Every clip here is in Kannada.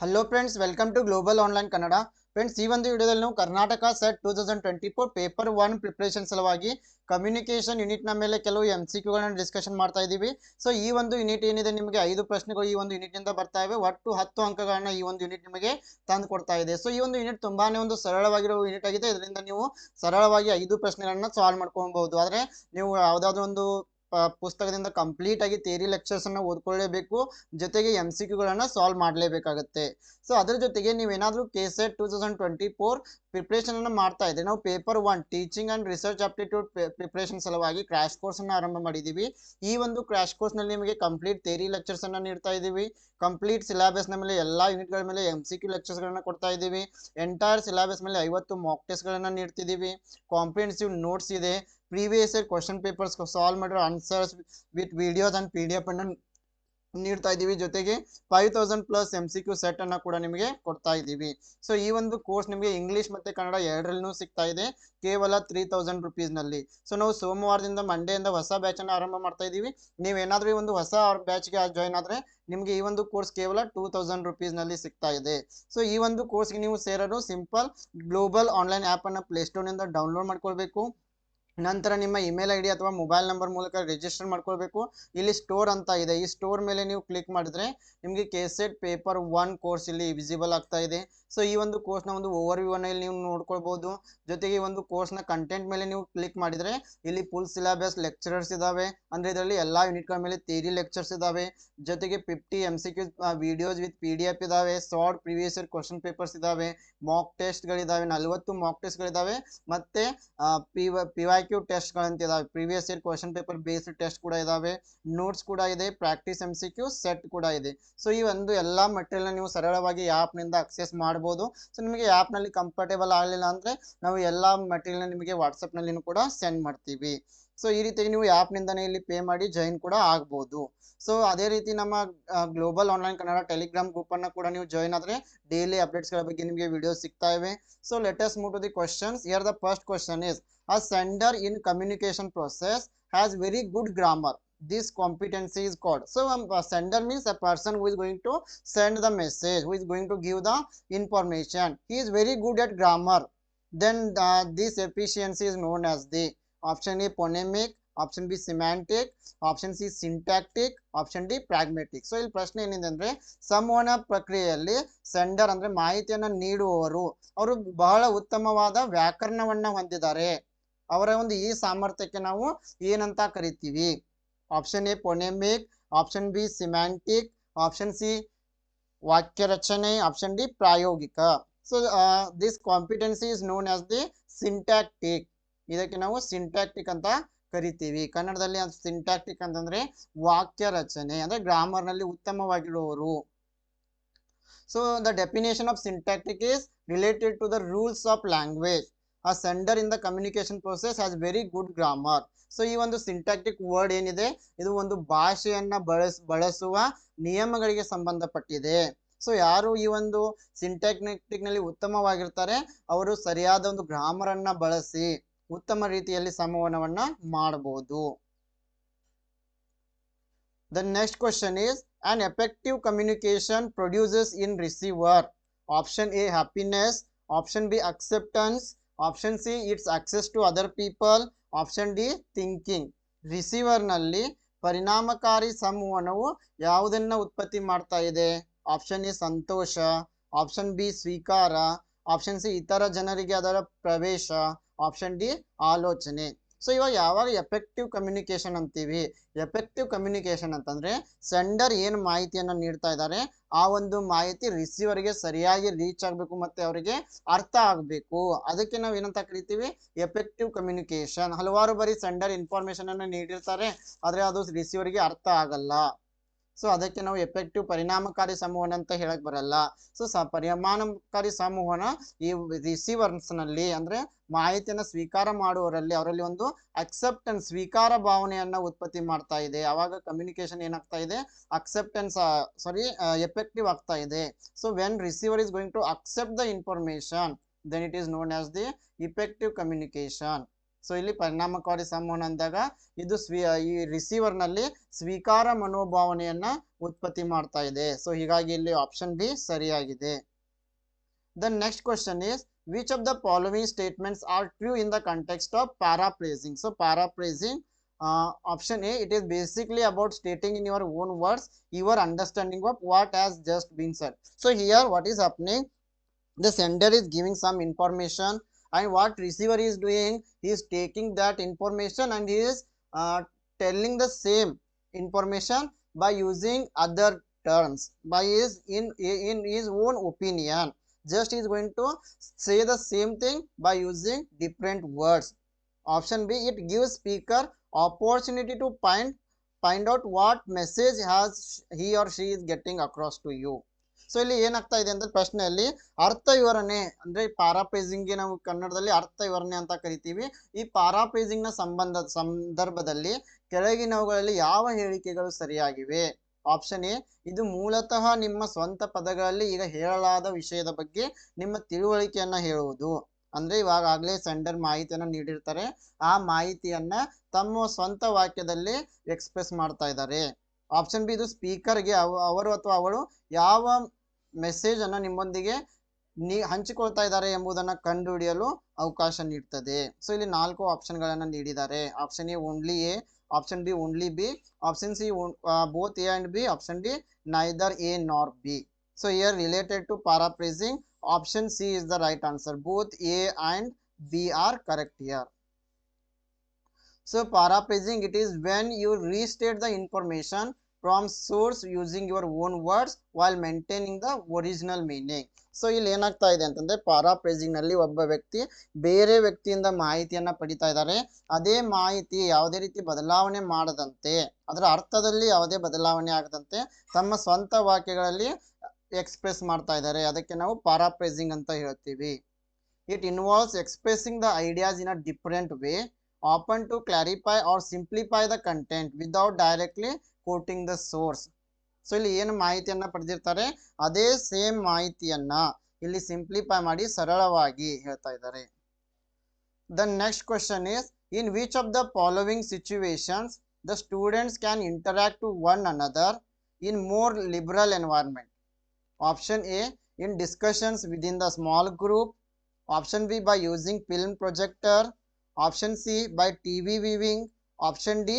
Hello friends welcome to global online Kannada friends ಈ ಒಂದು ವಿಡಿಯೋದಲ್ಲಿ ನಾವು Karnataka SET two thousand twenty four paper one preparation ಸಲುವಾಗಿ ಕಮ್ಯುನಿಕೇಷನ್ ಯೂನಿಟ್ನ ಮೇಲೆ ಕೆಲವು ಎಂ ಸಿ ಕ್ಯೂಗಳನ್ನ ಡಿಸ್ಕಷನ್ ಮಾಡ್ತಾ ಇದ್ದೀವಿ. ಸೊ ಈ ಒಂದು ಯೂನಿಟ್ ಏನಿದೆ ನಿಮಗೆ ಐದು ಪ್ರಶ್ನೆಗಳು ಈ ಒಂದು ಯೂನಿಟ್ನಿಂದ ಬರ್ತಾ ಇವೆ. ಒಟ್ಟು ಹತ್ತು ಅಂಕಗಳನ್ನ ಈ ಒಂದು ಯೂನಿಟ್ ನಿಮಗೆ ತಂದು ಕೊಡ್ತಾ ಇದೆ. ಸೊ ಈ ಒಂದು ಯೂನಿಟ್ ತುಂಬಾ ಒಂದು ಸರಳವಾಗಿರೋ ಯೂನಿಟ್ ಆಗಿದೆ. ಇದರಿಂದ ನೀವು ಸರಳವಾಗಿ ಐದು ಪ್ರಶ್ನೆಗಳನ್ನು ಸಾಲ್ವ್ ಮಾಡ್ಕೊಬಹುದು ಆದರೆ ನೀವು ಯಾವುದಾದ್ರೂ ಒಂದು ಪುಸ್ತಕದಿಂದ ಕಂಪ್ಲೀಟ್ ಆಗಿ ಥಿಯರಿ ಲೆಕ್ಚರ್ಸ್ ಅನ್ನ ಓದ್ಕೊಳ್ಳೇಬೇಕು, ಜೊತೆಗೆ ಎಂ ಸಿ ಕ್ಯೂಗಳನ್ನ ಸಾಲ್ವ್ ಮಾಡಲೇಬೇಕಾಗುತ್ತೆ. ಸೊ ಅದ್ರ ಜೊತೆಗೆ ನೀವೇನಾದ್ರೂ K SET two thousand twenty four preparation ಅನ್ನ ಮಾಡ್ತಾ ಇದ್ರೆ, ನಾವು paper one teaching and research aptitude preparation ಸಲುವಾಗಿ ಕ್ರಾಶ್ ಕೋರ್ಸ್ ಅನ್ನ ಆರಂಭ ಮಾಡಿದೀವಿ. ಈ ಒಂದು ಕ್ರಾಶ್ ಕೋರ್ಸ್ನಲ್ಲಿ ನಿಮಗೆ ಕಂಪ್ಲೀಟ್ ಥಿಯರಿ ಲೆಕ್ಚರ್ಸ್ ಅನ್ನ ನೀಡ್ತಾ ಇದೀವಿ ಕಂಪ್ಲೀಟ್ ಸಿಲೆಬಸ್ನ ಮೇಲೆ ಎಲ್ಲಾ ಯೂನಿಟ್ಗಳ ಮೇಲೆ ಎಂ ಸಿ ಕ್ಯೂ ಲೆಕ್ಚರ್ಸ್ ಗಳನ್ನ ಕೊಡ್ತಾ ಇದ್ದೀವಿ. ಎಂಟೈರ್ ಸಿಲೆಬಸ್ ಮೇಲೆ ಐವತ್ತು ಮಾಕ್ ಟೆಸ್ಟ್ ಗಳನ್ನ ನೀಡ್ತಿದ್ದೀವಿ. ಕಾಂಪ್ರಿಹೆನ್ಸಿವ್ ನೋಟ್ಸ್ ಇದೆ. Previous year question papers solve ಮಾಡಿರೋ answers with videos and P D F ಅನ್ನು ನೀಡ್ತಾ ಇದ್ದೀವಿ. ಜೊತೆಗೆ five thousand plus M C Q set ಅನ್ನು ಕೂಡ ನಿಮಗೆ ಕೊಡ್ತಾ ಇದ್ದೀವಿ. ಸೊ ಈ ಒಂದು ಕೋರ್ಸ್ ನಿಮಗೆ ಇಂಗ್ಲಿಷ್ ಮತ್ತೆ ಕನ್ನಡ ಎರಡರಲ್ಲೂ ಸಿಗ್ತಾ ಇದೆ. ಕೇವಲ ತ್ರೀ ತೌಸಂಡ್ ರುಪೀಸ್ನಲ್ಲಿ ಸೊ ನಾವು ಸೋಮವಾರದಿಂದ ಮಂಡೆಯಿಂದ ಹೊಸ ಬ್ಯಾಚ್ ಅನ್ನ ಆರಂಭ ಮಾಡ್ತಾ ಇದ್ದೀವಿ. ನೀವೇನಾದ್ರೂ ಈ ಒಂದು ಹೊಸ ಬ್ಯಾಚ್ಗೆ ಜಾಯ್ನ್ ಆದ್ರೆ ನಿಮಗೆ ಈ ಒಂದು ಕೋರ್ಸ್ ಕೇವಲ ಟೂ ತೌಸಂಡ್ ರುಪೀಸ್ನಲ್ಲಿ ಸಿಗ್ತಾ ಇದೆ. ಸೊ ಈ ಒಂದು ಕೋರ್ಸ್ಗೆ ನೀವು ಸೇರೋದು ಸಿಂಪಲ್ ಗ್ಲೋಬಲ್ ಆನ್ಲೈನ್ ಆ್ಯಪನ್ನು ಪ್ಲೇಸ್ಟೋರ್ನಿಂದ ಡೌನ್ಲೋಡ್ ಮಾಡ್ಕೊಳ್ಬೇಕು. ನಂತರ ನಿಮ್ಮ ಇಮೇಲ್ ಐ ಡಿ ಅಥವಾ ಮೊಬೈಲ್ ನಂಬರ್ ಮೂಲಕ ರಿಜಿಸ್ಟರ್ ಮಾಡ್ಕೊಳ್ಬೇಕು. ಇಲ್ಲಿ ಸ್ಟೋರ್ ಅಂತ ಇದೆ. ಈ ಸ್ಟೋರ್ ಮೇಲೆ ನೀವು ಕ್ಲಿಕ್ ಮಾಡಿದ್ರೆ ನಿಮಗೆ ಕೆಸೆಟ್ ಪೇಪರ್ ಒನ್ ಕೋರ್ಸ್ ಇಲ್ಲಿ ವಿಸಿಬಲ್ ಆಗ್ತಾ ಇದೆ. ಸೊ ಈ ಒಂದು ಕೋರ್ಸ್ನ ಒಂದು ಓವರ್ ವ್ಯೂ ಅನ್ನ ಇಲ್ಲಿ ನೀವು ನೋಡ್ಕೊಳ್ಬಹುದು ಜೊತೆಗೆ ಈ ಒಂದು ಕೋರ್ಸ್ನ ಕಂಟೆಂಟ್ ಮೇಲೆ ನೀವು ಕ್ಲಿಕ್ ಮಾಡಿದ್ರೆ ಇಲ್ಲಿ ಫುಲ್ ಸಿಲೆಬಸ್ ಲೆಕ್ಚರರ್ಸ್ ಇದಾವೆ. ಅಂದ್ರೆ ಇದರಲ್ಲಿ ಎಲ್ಲಾ ಯೂನಿಟ್ಗಳ ಮೇಲೆ ಥಿಯರಿ ಲೆಕ್ಚರ್ಸ್ ಇದಾವೆ. ಜೊತೆಗೆ fifty M C Q videos with P D F ಇದಾವೆ. Short previous year question papers ಇದಾವೆ. ಮಾಕ್ ಟೆಸ್ಟ್ಗಳಿದಾವೆ ನಲವತ್ತು ಮಾಕ್ ಟೆಸ್ಟ್ಗಳಿದಾವೆ ಮತ್ತೆ ಪಿ ಪಿ ವೈ ಕ್ಯೂ ಟೆಸ್ಟ್ಗಳಂತ ಇದಾವೆ previous year question paper based test ಕೂಡ ಇದಾವೆ. ನೋಟ್ಸ್ ಕೂಡ ಇದೆ. ಪ್ರಾಕ್ಟೀಸ್ ಎಂ ಸಿ ಸೆಟ್ ಕೂಡ ಇದೆ. ಸೊ ಈ ಒಂದು ಎಲ್ಲ ಮಟೀರಿಯಲ್ನ ನೀವು ಸರಳವಾಗಿ ಆ್ಯಪ್ನಿಂದ ಅಕ್ಸೆಸ್ ಮಾಡಬಹುದು ಸೊ ನಿಮಗೆ ಆ್ಯಪ್ನಲ್ಲಿ ಕಂಫರ್ಟೇಬಲ್ ಆಗಲಿಲ್ಲ ಅಂದ್ರೆ ನಾವು ಎಲ್ಲ ಮಟೀರಿಯಲ್ನ ನಿಮಗೆ ವಾಟ್ಸಪ್ನಲ್ಲಿನೂ ಕೂಡ ಸೆಂಡ್ ಮಾಡ್ತೀವಿ. ಸೊ ಈ ರೀತಿಯಾಗಿ ನೀವು ಆ್ಯಪ್ನಿಂದನೇ ಇಲ್ಲಿ ಪೇ ಮಾಡಿ ಜಾಯಿನ್ ಕೂಡ ಆಗ್ಬೋದು ಸೊ ಅದೇ ರೀತಿ ನಮ್ಮ ಗ್ಲೋಬಲ್ ಆನ್ಲೈನ್ ಕನ್ನಡ ಟೆಲಿಗ್ರಾಮ್ ಗ್ರೂಪನ್ನು ಕೂಡ ನೀವು ಜಾಯಿನ್ ಆದರೆ ಡೈಲಿ ಅಪ್ಡೇಟ್ಸ್ಗಳ ಬಗ್ಗೆ ನಿಮಗೆ ವಿಡಿಯೋಸ್ ಸಿಗ್ತಾ ಇವೆ so latest move to the questions year the first question is a sender in communication process has very good grammar this competency is called so um, a sender means a person who is going to send the message who is going to give the information he is very good at grammar then uh, this efficiency is known as the option A phonemic option B semantic option C syntactic option D pragmatic so ಇಲ್ಲಿ ಪ್ರಶ್ನೆ ಏನಿದೆ ಅಂದ್ರೆ, ಸಂವಹನ ಪ್ರಕ್ರಿಯೆಯಲ್ಲಿ ಸೆಂಡರ್ ಅಂದ್ರೆ ಮಾಹಿತಿಯನ್ನು ನೀಡುವವರು, ಅವರು ಬಹಳ ಉತ್ತಮವಾದ ವ್ಯಾಕರಣವನ್ನು ಹೊಂದಿದ್ದಾರೆ. ಅವರ ಒಂದು ಈ ಸಾಮರ್ಥ್ಯಕ್ಕೆ ನಾವು ಏನಂತ ಕರಿತೀವಿ? Option A phonemic option B semantic, option C ವಾಕ್ಯ ರಚನೆ ಆಪ್ಷನ್ ಡಿ ಪ್ರಾಯೋಗಿಕ. So this competency is known as the syntactic ಇದಕ್ಕೆ ನಾವು ಸಿಂಟ್ಯಾಕ್ಟಿಕ್ ಅಂತ ಕರಿತೀವಿ. ಕನ್ನಡದಲ್ಲಿ ಸಿಂಟ್ಯಾಕ್ಟಿಕ್ ಅಂತಂದ್ರೆ ವಾಕ್ಯ ರಚನೆ, ಅಂದ್ರೆ ಗ್ರಾಮರ್ನಲ್ಲಿ ಉತ್ತಮವಾಗಿರುವವರು. So the definition of syntactic is related to the rules of language a sender in the communication process has very good grammar so ಈ ಒಂದು ಸಿಂಟ್ಯಾಕ್ಟಿಕ್ ವರ್ಡ್ ಏನಿದೆ? ಇದು ಒಂದು ಭಾಷೆಯನ್ನ ಬಳಸ್, ಬಳಸುವ ನಿಯಮಗಳಿಗೆ ಸಂಬಂಧಪಟ್ಟಿದೆ. ಸೊ ಯಾರು ಈ ಒಂದು ಸಿಂಟ್ಯಾಕ್ಟಿಕ್ನಲ್ಲಿ ಉತ್ತಮವಾಗಿರ್ತಾರೆ? ಅವರು ಸರಿಯಾದ ಒಂದು ಗ್ರಾಮರ್ ಅನ್ನ ಬಳಸಿ. ಉತ್ತಮ ರೀತಿಯಲ್ಲಿ ಸಂವಹನವನ್ನು ಮಾಡಬಹುದು. The next question is an effective communication produces in receiver option A happiness option B acceptance option C it's access to other people option D thinking ರಿಸೀವರ್ನಲ್ಲಿ ಪರಿಣಾಮಕಾರಿ ಸಂವಹನವು ಯಾವುದನ್ನು ಉತ್ಪತ್ತಿ ಮಾಡ್ತಾ ಇದೆ? ಆಪ್ಷನ್ ಎ ಸಂತೋಷ. ಆಪ್ಷನ್ ಬಿ ಸ್ವೀಕಾರ. ಆಪ್ಷನ್ ಸಿ ಇತರ ಜನರಿಗೆ ಅದರ ಪ್ರವೇಶ. ಆಪ್ಷನ್ ಡಿ ಆಲೋಚನೆ. ಸೊ ಇವಾಗ ಯಾವಾಗ ಎಫೆಕ್ಟಿವ್ ಕಮ್ಯುನಿಕೇಶನ್ ಅಂತೀವಿ? ಎಫೆಕ್ಟಿವ್ ಕಮ್ಯುನಿಕೇಶನ್ ಅಂತಂದ್ರೆ ಸೆಂಡರ್ ಏನು ಮಾಹಿತಿಯನ್ನ ನೀಡ್ತಾ ಇದ್ದಾರೆ, ಆ ಒಂದು ಮಾಹಿತಿ ರಿಸೀವರ್ಗೆ ಸರಿಯಾಗಿ ರೀಚ್ ಆಗಬೇಕು ಮತ್ತೆ ಅವರಿಗೆ ಅರ್ಥ ಆಗಬೇಕು. ಅದಕ್ಕೆ ನಾವು ಏನಂತ ಕರಿತೀವಿ? ಎಫೆಕ್ಟಿವ್ ಕಮ್ಯುನಿಕೇಶನ್ ಹಲವಾರು ಬಾರಿ ಸೆಂಡರ್ ಇನ್ಫಾರ್ಮೇಶನ್ ಅನ್ನ ನೀಡಿರ್ತಾರೆ, ಆದ್ರೆ ಅದು ರಿಸೀವರ್ಗೆ ಅರ್ಥ ಆಗಲ್ಲ. ಸೊ ಅದಕ್ಕೆ ನಾವು ಎಫೆಕ್ಟಿವ್ ಪರಿಣಾಮಕಾರಿ ಸಂವಹನ ಅಂತ ಹೇಳಕ್ ಬರಲ್ಲ. ಸೊ ಸ, ಪರಿಣಾಮಕಾರಿ ಸಂವಹನ ಈ ರಿಸೀವರ್ಸ್ನಲ್ಲಿ ಅಂದ್ರೆ ಮಾಹಿತಿಯನ್ನ ಸ್ವೀಕಾರ ಮಾಡುವವರಲ್ಲಿ ಅವರಲ್ಲಿ ಒಂದು ಅಕ್ಸೆಪ್ಟೆನ್ಸ್ ಸ್ವೀಕಾರ ಭಾವನೆಯನ್ನ ಉತ್ಪತ್ತಿ ಮಾಡ್ತಾ ಇದೆ. ಅವಾಗ ಕಮ್ಯುನಿಕೇಶನ್ ಏನಾಗ್ತಾ ಇದೆ? ಅಕ್ಸೆಪ್ಟೆನ್ಸ್ ಸಾರಿ ಎಫೆಕ್ಟಿವ್ ಆಗ್ತಾ ಇದೆ. So when receiver is going to accept the information then it is known as the effective communication so ಇಲ್ಲಿ ಪರಿಣಾಮಕಾರಿ ಸಂವಹನ ಅಂದಾಗ ಇದು ಸ್ವೀ ಈ ರಿಸೀವರ್ನಲ್ಲಿ ಸ್ವೀಕಾರ ಮನೋಭಾವನೆಯನ್ನ ಉತ್ಪತ್ತಿ ಮಾಡ್ತಾ ಇದೆ. ಸೊ ಹೀಗಾಗಿ ಇಲ್ಲಿ ಆಪ್ಷನ್ ಬಿ ಸರಿಯಾಗಿದೆ. Then next question Which of the following statements are true in the context of paraphrasing? So, paraphrasing uh, option A, it is basically about stating in your own words your understanding of what has just been said. So, here what is happening? The sender is giving some information and what receiver is doing, he is taking that information and he is uh, telling the same information by using other terms by his in in his own opinion just is going to say the same thing by using different words option b it gives speaker opportunity to find find out what message has he or she is getting across to you so ಇಲ್ಲಿ ಏನಾಗ್ತಾ ಇದೆ ಅಂದ್ರೆ ಪ್ರಶ್ನೆಯಲ್ಲಿ ಅರ್ಥ ವಿವರಣೆ ಅಂದ್ರೆ namu ನಾವು ಕನ್ನಡದಲ್ಲಿ ಅರ್ಥ ವಿವರಣೆ ಅಂತ ಕರಿತೀವಿ ಈ na ನ ಸಂಬಂಧ ಸಂದರ್ಭದಲ್ಲಿ ಕೆಳಗಿನವುಗಳಲ್ಲಿ ಯಾವ ಹೇಳಿಕೆಗಳು ಸರಿಯಾಗಿವೆ ಆಪ್ಷನ್ ಎ ಇದು ಮೂಲತಃ ನಿಮ್ಮ ಸ್ವಂತ ಪದಗಳಲ್ಲಿ ಈಗ ಹೇಳಲಾದ ವಿಷಯದ ಬಗ್ಗೆ ನಿಮ್ಮ ತಿಳುವಳಿಕೆಯನ್ನ ಹೇಳುವುದು. ಅಂದ್ರೆ ಇವಾಗಲೇ ಸೆಂಡರ್ ಮಾಹಿತಿಯನ್ನು ನೀಡಿರ್ತಾರೆ. ಆ ಮಾಹಿತಿಯನ್ನ ತಮ್ಮ ಸ್ವಂತ ವಾಕ್ಯದಲ್ಲಿ ಎಕ್ಸ್ಪ್ರೆಸ್ ಮಾಡ್ತಾ ಇದ್ದಾರೆ. ಆಪ್ಷನ್ ಬಿ ಇದು ಸ್ಪೀಕರ್ಗೆ ಅವರು ಅಥವಾ ಅವಳು ಯಾವ ಮೆಸೇಜ್ ಅನ್ನ ನಿಮ್ಮೊಂದಿಗೆ ನೀ, ಹಂಚಿಕೊಳ್ತಾ ಇದ್ದಾರೆ ಎಂಬುದನ್ನ ಕಂಡುಹಿಡಿಯಲು ಅವಕಾಶ ನೀಡ್ತದೆ. ಸೊ ಇಲ್ಲಿ ನಾಲ್ಕು ಆಪ್ಷನ್ ಗಳನ್ನ ನೀಡಿದ್ದಾರೆ. Option A only A option B only B, option C uh, both A and B, option D neither A nor B. So here related to paraphrasing option C is the right answer both A and B are correct here. So paraphrasing it is when you restate the information from source using your own words while maintaining the original meaning so ಇಲ್ಲಿ ಏನಾಗ್ತಾ ಇದೆ ಅಂತಂದ್ರೆ ನಲ್ಲಿ ಒಬ್ಬ ವ್ಯಕ್ತಿ ಬೇರೆ ವ್ಯಕ್ತಿಯಿಂದ ಮಾಹಿತಿಯನ್ನ ಪಡಿತಾ ಇದ್ದಾರೆ. ಅದೇ ಮಾಹಿತಿ ಯಾವುದೇ ರೀತಿ ಬದಲಾವಣೆ ಮಾಡದಂತೆ, ಅದರ ಅರ್ಥದಲ್ಲಿ ಯಾವುದೇ ಬದಲಾವಣೆ ಆಗದಂತೆ ತಮ್ಮ ಸ್ವಂತ ವಾಕ್ಯಗಳಲ್ಲಿ ಎಕ್ಸ್ಪ್ರೆಸ್ ಮಾಡ್ತಾ ಇದ್ದಾರೆ. ಅದಕ್ಕೆ ನಾವು paraphrasing ಅಂತ ಹೇಳ್ತೀವಿ. It involves expressing the ideas in a different way often to clarify or simplify the content without directly quoting the source so ಇಲ್ಲಿ ಏನು ಮಾಹಿತಿಯನ್ನು ಪಡೆದಿರ್ತಾರೆ? ಅದೇ ಸೇಮ್ ಮಾಹಿತಿಯನ್ನ ಇಲ್ಲಿ ಸಿಂಪ್ಲಿಫೈ ಮಾಡಿ ಸರಳವಾಗಿ ಹೇಳ್ತಾ ಇದ್ದಾರೆ. The next question is in which of the following situations the students can interact to one another in more liberal environment option A in discussions within the small group option B by using film projector option C by TV viewing option D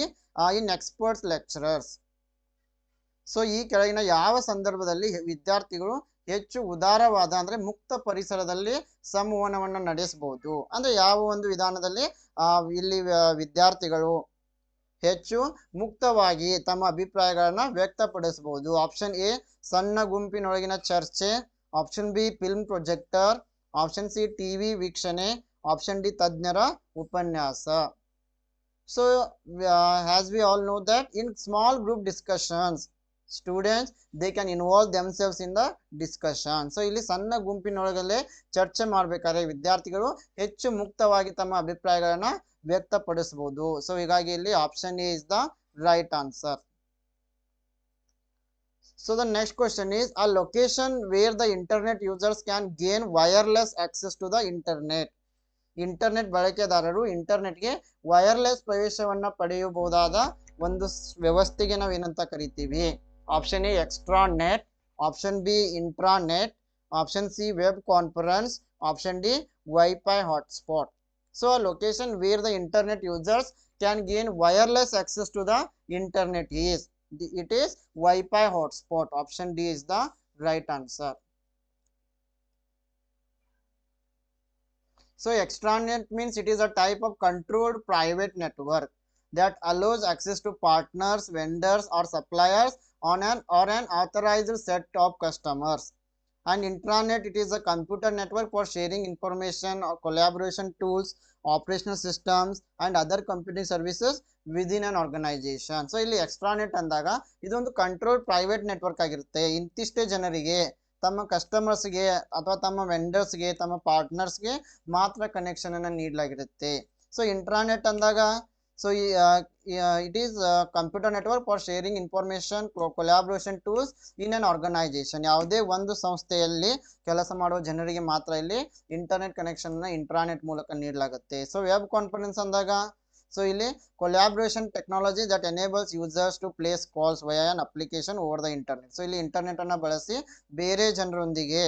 in experts lecturers so ಈ ಕೆಳಗಿನ ಯಾವ ಸಂದರ್ಭದಲ್ಲಿ ವಿದ್ಯಾರ್ಥಿಗಳು ಹೆಚ್ಚು ಉದಾರವಾದ ಅಂದ್ರೆ ಮುಕ್ತ ಪರಿಸರದಲ್ಲಿ ಸಂವಹನವನ್ನು ನಡೆಸಬಹುದು ಅಂದ್ರೆ ಯಾವ ಒಂದು ವಿಧಾನದಲ್ಲಿ ಇಲ್ಲಿ ವಿದ್ಯಾರ್ಥಿಗಳು ಹೆಚ್ಚು ಮುಕ್ತವಾಗಿ ತಮ್ಮ ಅಭಿಪ್ರಾಯಗಳನ್ನ ವ್ಯಕ್ತಪಡಿಸಬಹುದು ಆಪ್ಷನ್ ಎ ಸಣ್ಣ ಗುಂಪಿನೊಳಗಿನ ಚರ್ಚೆ. Option B film projector option C TV ವೀಕ್ಷಣೆ. ಆಪ್ಷನ್ ಡಿ ತಜ್ಞರ ಉಪನ್ಯಾಸ. So has we all know that in small group discussions, students they can involve themselves in the discussion so ಇಲ್ಲಿ ಸಣ್ಣ ಗುಂಪಿನೊಳಗಲ್ಲೇ ಚರ್ಚೆ ಮಾಡ್ಬೇಕಾದ್ರೆ ವಿದ್ಯಾರ್ಥಿಗಳು ಹೆಚ್ಚು ಮುಕ್ತವಾಗಿ ತಮ್ಮ ಅಭಿಪ್ರಾಯಗಳನ್ನ ವ್ಯಕ್ತಪಡಿಸಬಹುದು. ಸೊ ಹೀಗಾಗಿ ಇಲ್ಲಿ option A is the right answer so the next question is a location where the internet users can gain wireless access to the internet. Internet ಬಳಕೆದಾರರು ಇಂಟರ್ನೆಟ್ಗೆ ವೈರ್ಲೆಸ್ ಪ್ರವೇಶವನ್ನ ಪಡೆಯಬಹುದಾದ ಒಂದು ಸ್- ವ್ಯವಸ್ಥೆಗೆ ನಾವು ಏನಂತ ಕರಿತೀವಿ option A extranet option B intranet option C web conference option D WiFi hotspot so location where the internet users can gain wireless access to the internet is the- it is Wi-Fi hotspot. Option D is the right answer. So extranet means it is a type of controlled private network that allows access to partners, vendors or suppliers on an or an authorized set of customers. And intranet it is a computer network for sharing information or collaboration tools, operational systems and other computing services within an organization. So ಇಲ್ಲಿ ಎಕ್ಸ್ಟ್ರಾನೆಟ್ ಅಂದಾಗ ಇದೊಂದು ಕಂಟ್ರೋಲ್ ಪ್ರೈವೇಟ್ ನೆಟ್ವರ್ಕ್ ಆಗಿರುತ್ತೆ ಇಂತಿಷ್ಟೇ ಜನರಿಗೆ ತಮ್ಮ ಕಸ್ಟಮರ್ಸ್ಗೆ ಅಥವಾ ತಮ್ಮ ವೆಂಡರ್ಸ್ಗೆ ತಮ್ಮ ಪಾರ್ಟ್ನರ್ಸ್ಗೆ ಮಾತ್ರ ಕನೆಕ್ಷನ್ ಅನ್ನ ನೀಡಲಾಗಿರುತ್ತೆ ಸೊ ಇಂಟ್ರಾನೆಟ್ ಅಂದಾಗ so it is computer network for sharing information collaboration tools in an organisation. ಯಾವುದೇ ಒಂದು ಸಂಸ್ಥೆಯಲ್ಲಿ ಕೆಲಸ ಮಾಡುವ ಜನರಿಗೆ ಮಾತ್ರ ಇಲ್ಲಿ ಇಂಟರ್ನೆಟ್ ಕನೆಕ್ಷನ್ನ ಇಂಟ್ರಾನೆಟ್ ಮೂಲಕ ನೀಡಲಾಗುತ್ತೆ ಸೊ ವೆಬ್ ಕಾನ್ಫರೆನ್ಸ್ ಅಂದಾಗ ಸೊ ಇಲ್ಲಿ collaboration technology that enables users to place calls via an application over the internet so ಇಲ್ಲಿ ಇಂಟರ್ನೆಟ್ ಅನ್ನ ಬಳಸಿ ಬೇರೆ ಜನರೊಂದಿಗೆ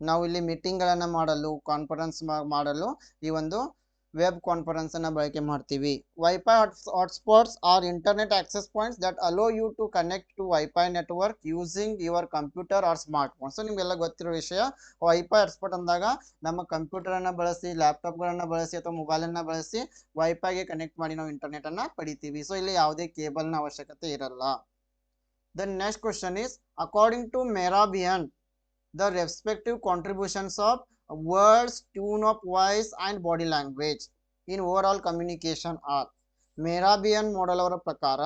ನಾವು ಇಲ್ಲಿ ಮೀಟಿಂಗ್ ಗಳನ್ನ ಮಾಡಲು ಕಾನ್ಫರೆನ್ಸ್ ಮಾಡಲು ಈ ಒಂದು ವೆಬ್ ಕಾನ್ಫರೆನ್ಸನ್ನು ಬಳಕೆ ಮಾಡ್ತೀವಿ. WiFi hotspots or internet access points that allow you to connect to WiFi network using your computer or smartphone so ನಿಮಗೆಲ್ಲ ಗೊತ್ತಿರೋ ವಿಷಯ ವೈಫೈ ಹಾಟ್ಸ್ಪಾಟ್ ಅಂದಾಗ ನಮ್ಮ ಕಂಪ್ಯೂಟರ್ ಅನ್ನ ಬಳಸಿ ಲ್ಯಾಪ್ಟಾಪ್ಗಳನ್ನು ಬಳಸಿ ಅಥವಾ ಮೊಬೈಲ್ ಅನ್ನ ಬಳಸಿ ವೈಫೈಗೆ ಕನೆಕ್ಟ್ ಮಾಡಿ ನಾವು ಇಂಟರ್ನೆಟ್ ಅನ್ನ ಪಡಿತೀವಿ. ಸೊ ಇಲ್ಲಿ ಯಾವುದೇ ಕೇಬಲ್ನ ಅವಶ್ಯಕತೆ ಇರಲ್ಲ. The next question is according to Mehrabian the respective contributions of words, tune of voice, and body language in overall communication are. Mehrabian model ಅವರ ಪ್ರಕಾರ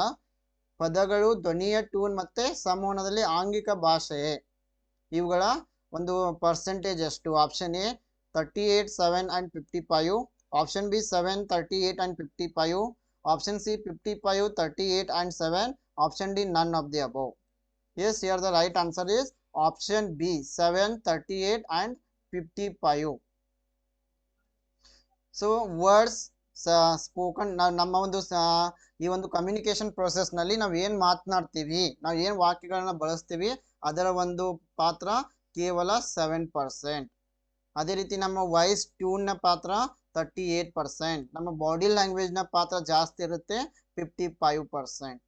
ಪದಗಳು ಧ್ವನಿಯ ಟ್ಯೂನ್ ಮತ್ತೆ ಸಂವಹನದಲ್ಲಿ ಆಂಗಿಕ ಭಾಷೆ. ಇವುಗಳ ಒಂದು ಪರ್ಸೆಂಟೇಜ್ ಎಷ್ಟು option A thirty eight seven and fifty five option B seven thirty eight and fifty five option C fifty five thirty eight and seven option D none of the above as here the right answer is option B seven thirty eight and fifty five so words spoken ನಮ್ಮ ಒಂದು ಈ ಒಂದು ಕಮ್ಯುನಿಕೇಶನ್ನಲ್ಲಿ ನಾವು ಏನು ಮಾತನಾಡ್ತೀವಿ, ನಾವು ಏನು ವಾಕ್ಯಗಳನ್ನ ಬಳಸ್ತೀವಿ, ಅದರ ಒಂದು ಪಾತ್ರ ಕೇವಲ ಸೆವೆನ್ ಪರ್ಸೆಂಟ್ ಅದೇ ರೀತಿ ನಮ್ಮ ವಾಯ್ಸ್ ಟ್ಯೂನ್ನ ಪಾತ್ರ ತರ್ಟಿ ಏಟ್ ಪರ್ಸೆಂಟ್ ನಮ್ಮ ಬಾಡಿ ಲ್ಯಾಂಗ್ವೇಜ್ನ ಪಾತ್ರ ಜಾಸ್ತಿ ಇರುತ್ತೆ fifty five percent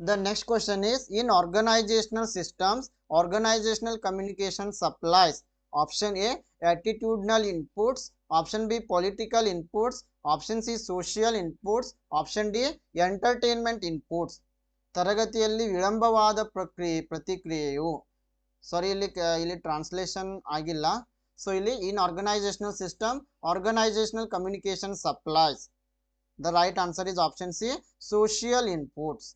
The next question is in organizational systems, organizational communication supplies option A attitudinal inputs, option B political inputs, option C social inputs, option D entertainment inputs. ತರಗತಿಯಲ್ಲಿ ವಿಳಂಬವಾದ ಪ್ರಕ್ರಿಯೆ ಪ್ರತಿಕ್ರಿಯೆಯು ಸಾರಿ ಇಲ್ಲಿ ಇಲ್ಲಿ ಟ್ರಾನ್ಸ್ಲೇಷನ್ ಆಗಿಲ್ಲ ಸೊ ಇಲ್ಲಿ in organisational system organisational communication supplies the right answer is option C social inputs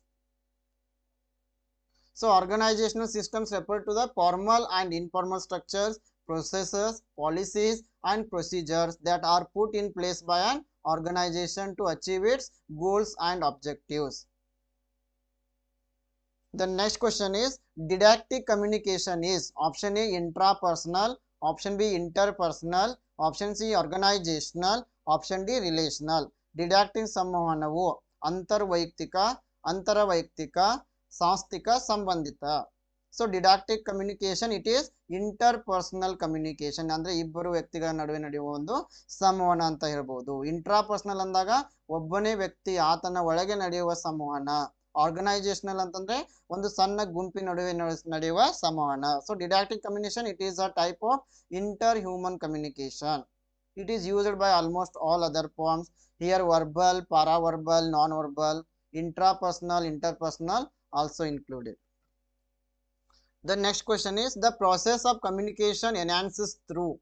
So organizational systems refer to the formal and informal structures, processes, policies and procedures that are put in place by an organization to achieve its goals and objectives. The next question is didactic communication is option A intrapersonal, option B interpersonal, option C organizational, option D relational. Didactic ಸಂವಹನವು ಅಂತರ್ವೈಯಕ್ತಿಕ ಅಂತರವೈಯಕ್ತಿಕ ಸಾಂಸ್ಥಿಕ ಸಂಬಂಧಿತ. So didactic communication it is interpersonal communication ಅಂದ್ರೆ ಇಬ್ಬರು ವ್ಯಕ್ತಿಗಳ ನಡುವೆ ನಡೆಯುವ ಒಂದು ಸಂವಹನ ಅಂತ ಹೇಳ್ಬೋದು. ಇಂಟ್ರಾ ಪರ್ಸನಲ್ ಅಂದಾಗ ಒಬ್ಬನೇ ವ್ಯಕ್ತಿ ಆತನ ಒಳಗೆ ನಡೆಯುವ ಸಂವಹನ. ಆರ್ಗನೈಸೇಷನಲ್ ಅಂತಂದ್ರೆ ಒಂದು ಸಣ್ಣ ಗುಂಪಿನ ನಡುವೆ ನಡೆಯುವ ಸಂವಹನ. So didactic communication it is a type of interhuman communication it is used by almost all other forms here verbal paraverbal nonverbal intrapersonal, interpersonal. Also included the next question is the process of communication enhances through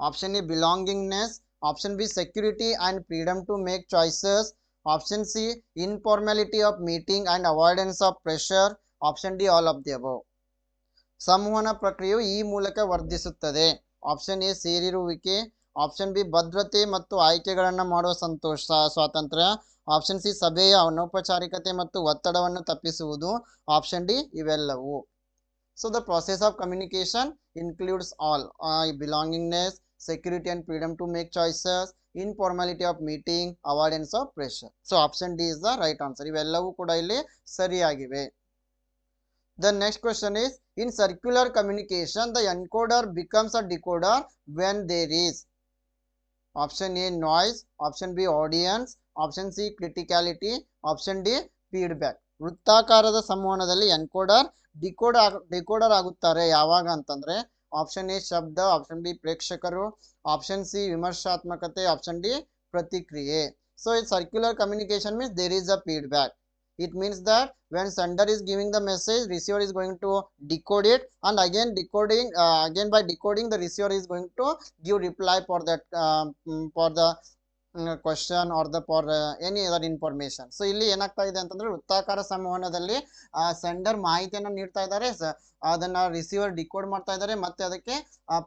option a belongingness option b security and freedom to make choices option c informality of meeting and avoidance of pressure option d all of the above ಸಂವಹನ ಪ್ರಕ್ರಿಯೆಯು ಈ ಮೂಲಕ ವರ್ಧಿಸುತ್ತದೆ ಆಪ್ಷನ್ ಎ ಸೇರಿರುವಿಕೆ ಆಪ್ಷನ್ ಬಿ ಭದ್ರತೆ ಮತ್ತು ಆಯ್ಕೆಗಳನ್ನು ಮಾಡುವ ಸಂತೋಷ ಸ್ವಾತಂತ್ರ್ಯ ಆಪ್ಷನ್ ಸಿ ಸಭೆಯ ಅನೌಪಚಾರಿಕತೆ ಮತ್ತು ಒತ್ತಡವನ್ನು ತಪ್ಪಿಸುವುದು. ಆಪ್ಷನ್ ಡಿ ಇವೆಲ್ಲವು. So the process of communication includes all belongingness security and freedom to make choices informality of meeting avoidance of pressure so option D is the right answer ಇವೆಲ್ಲವೂ ಕೂಡ ಇಲ್ಲಿ ಸರಿಯಾಗಿವೆ. The next question is in circular communication the encoder becomes a decoder when there is option A noise option B audience, option C criticality, option D feedback. ವೃತ್ತಾಕಾರದ ಸಂವಹನದಲ್ಲಿ ಎನ್ಕೋಡರ್ ಡಿಕೋಡರ್ ಡಿಕೋಡರ್ ಆಗುತ್ತಾರೆ ಯಾವಾಗ ಅಂತಂದ್ರೆ ಆಪ್ಷನ್ ಎ ಶಬ್ದ ಆಪ್ಷನ್ ಬಿ ಪ್ರೇಕ್ಷಕರು ಆಪ್ಷನ್ ಸಿ ವಿಮರ್ಶಾತ್ಮಕತೆ ಆಪ್ಷನ್ ಡಿ ಪ್ರತಿಕ್ರಿಯೆ so it circular communication means there is a feedback it means that when sender is giving the message receiver is going to decode it and again decoding uh, again by decoding the receiver is going to give reply for that um, mm, for the question or the for any other information so ಇಲ್ಲಿ ಏನಾಗ್ತಾ ಇದೆ ಅಂತಂದ್ರೆ ವೃತ್ತಾಕಾರ ಸಂವಹನದಲ್ಲಿ ಸೆಂಡರ್ ಮಾಹಿತಿಯನ್ನು ನೀಡ್ತಾ ಇದ್ದಾರೆ. ಅದನ್ನ ರಿಸೀವರ್ ಡಿಕೋಡ್ ಮಾಡ್ತಾ ಇದ್ದಾರೆ ಮತ್ತೆ ಅದಕ್ಕೆ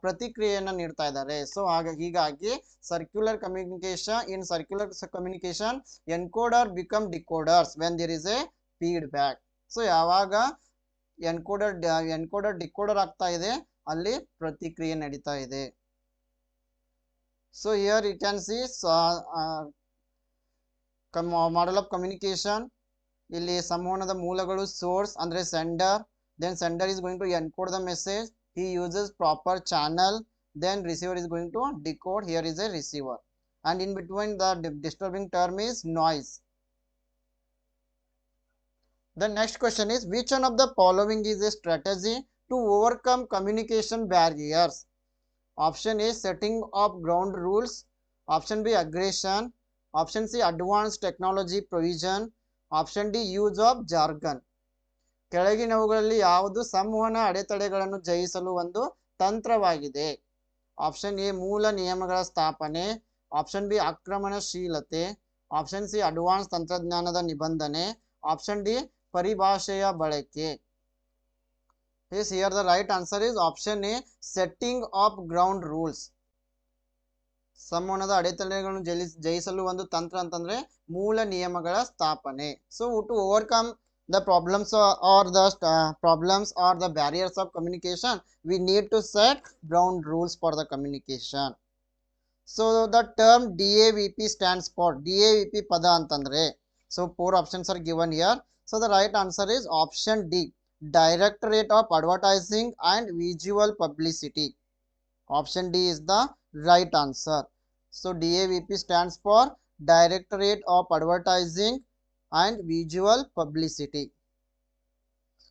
ಪ್ರತಿಕ್ರಿಯೆಯನ್ನು ನೀಡ್ತಾ ಇದ್ದಾರೆ. ಸೊ ಹಾಗ ಹೀಗಾಗಿ circular communication in circular communication encoder become decoders when there is a feedback so ಯಾವಾಗ ಎನ್ಕೋಡರ್ ಎನ್ಕೋಡರ್ ಡಿಕೋಡರ್ ಆಗ್ತಾ ಇದೆ, ಅಲ್ಲಿ ಪ್ರತಿಕ್ರಿಯೆ ನಡೀತಾ ಇದೆ. so here you can see model of communication ಇಲ್ಲಿ ಸಂವಹನದ ಮೂಲಗಳು ಸೋರ್ಸ್ ಅಂದ್ರೆ sender then sender is going to encode the message he uses proper channel then receiver is going to decode here is a receiver and in between the di- disturbing term is noise the next question is which one of the following is a strategy to overcome communication barriers Option a, setting of ground rules. Option b, aggression. Option c, advanced technology provision. Option D use of jargon ಕೆಳಗಿನವುಗಳಲ್ಲಿ ಯಾವುದು ಸಂವಹನ ಅಡೆತಡೆಗಳನ್ನು ಜಯಿಸಲು ಒಂದು ತಂತ್ರವಾಗಿದೆ? ಆಪ್ಷನ್ ಎ ಮೂಲ ನಿಯಮಗಳ ಸ್ಥಾಪನೆ. ಆಪ್ಷನ್ ಬಿ ಆಕ್ರಮಣಶೀಲತೆ. ಆಪ್ಷನ್ ಸಿ ಅಡ್ವಾನ್ಸ್ ತಂತ್ರಜ್ಞಾನದ ನಿಬಂಧನೆ. ಆಪ್ಷನ್ ಡಿ ಪರಿಭಾಷೆಯ ಬಳಕೆ. Yes answer is option A setting of ground rules. Of ground rules ಸಂವಹನದ ಅಡೆತಡೆಗಳನ್ನು ಜಯಿಸ್ ಜಯಿಸಲು ಒಂದು ತಂತ್ರ ಅಂತಂದ್ರೆ ಮೂಲ ನಿಯಮಗಳ ಸ್ಥಾಪನೆ so to overcome the problems or, or the uh, problems or the barriers of communication we need to set ground rules for the communication so the term davp stands for davp pada antandre so four options are given here so the right answer is option d directorate of advertising and visual publicity. Option d is the right answer. So davp stands for directorate of advertising and visual publicity.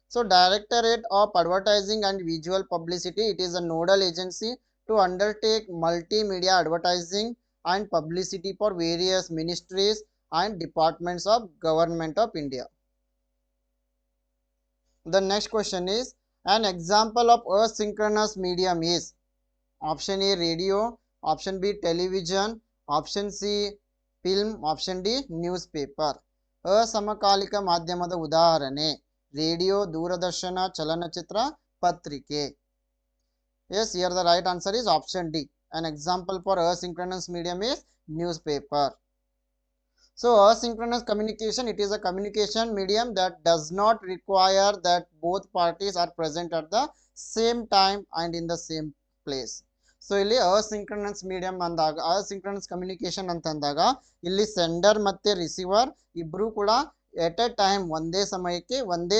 So directorate of advertising and visual publicity it is a nodal agency to undertake multimedia advertising and publicity for various ministries and departments of government of india the next question is an example of asynchronous medium is option a radio option b television option c film option d newspaper ಅಸಮಕಾಲಿಕ ಮಾಧ್ಯಮದ ಉದಾಹರಣೆ ರೇಡಿಯೋ ದೂರದರ್ಶನ ಚಲನಚಿತ್ರ ಪತ್ರಿಕೆ yes here the right answer is option D an example for asynchronous medium is newspaper So, asynchronous communication, it is a communication medium that does not require that both parties are present at the same time and in the same place. So ಇಲ್ಲಿ ಅಸಿಂಕ್ರನಸ್ ಮೀಡಿಯಂ ಅಂದಾಗ ಅಸಿಂಕ್ರನಸ್ ಕಮ್ಯುನಿಕೇಶನ್ ಅಂತಂದಾಗ, ಇಲ್ಲಿ ಸೆಂಡರ್ ಮತ್ತೆ ರಿಸೀವರ್ ಇಬ್ಬರೂ ಕೂಡ ಎಟ್ ಎ ಟೈಮ್ ಒಂದೇ ಸಮಯಕ್ಕೆ ಒಂದೇ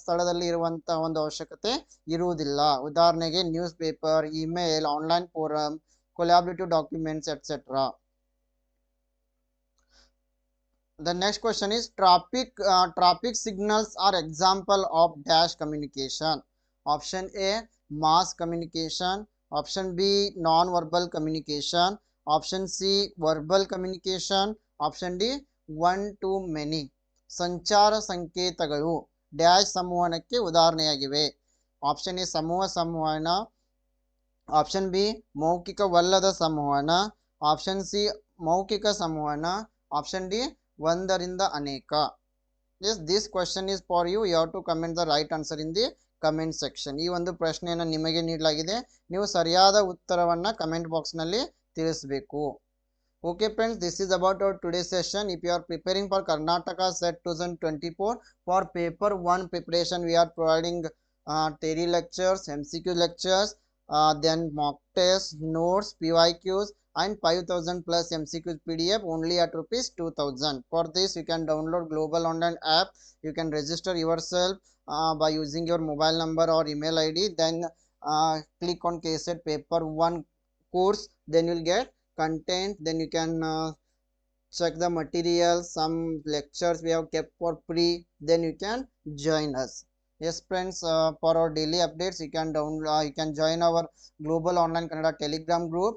ಸ್ಥಳದಲ್ಲಿ ಇರುವಂಥ ಒಂದು ಅವಶ್ಯಕತೆ ಇರುವುದಿಲ್ಲ. ಉದಾಹರಣೆಗೆ newspaper email online forum collaborative documents etcetera The next question is traffic uh, traffic signals are example of dash communication. Option A mass communication. Option B non-verbal communication. Option C verbal communication. Option D one to many. ಸಂಚಾರ ಸಂಕೇತಗಳು ಡ್ಯಾಶ್ ಸಂವಹನಕ್ಕೆ ಉದಾಹರಣೆಯಾಗಿವೆ ಆಪ್ಷನ್ ಎ ಸಮೂಹ ಸಂವಹನ ಆಪ್ಷನ್ ಬಿ ಮೌಖಿಕವಲ್ಲದ ಸಂವಹನ ಆಪ್ಷನ್ ಸಿ ಮೌಖಿಕ ಸಂವಹನ ಆಪ್ಷನ್ ಡಿ ಒಂದರಿಂದ ಅನೇಕ yes this question is for you you to comment the right answer in the comment section ಈ ಒಂದು ಪ್ರಶ್ನೆಯನ್ನು ನಿಮಗೆ ನೀಡಲಾಗಿದೆ ನೀವು ಸರಿಯಾದ ಉತ್ತರವನ್ನು ಕಮೆಂಟ್ ಬಾಕ್ಸ್ನಲ್ಲಿ ತಿಳಿಸಬೇಕು Okay friends, this is about our today's session. If you are preparing for Karnataka set 2024 for paper 1 preparation, we are providing uh, theory lectures, MCQ lectures, uh, then mock tests, notes, PYQs and 5000 plus MCQs PDF only at rupees 2000. For this, you can download Global Online app. You can register yourself uh, by using your mobile number or email ID. Then uh, click on KSET paper 1 course. Then you'll get content then you can uh, check the material some lectures we have kept for free then you can join us yes friends uh, for our daily updates you can down uh, you can join our global online canada telegram group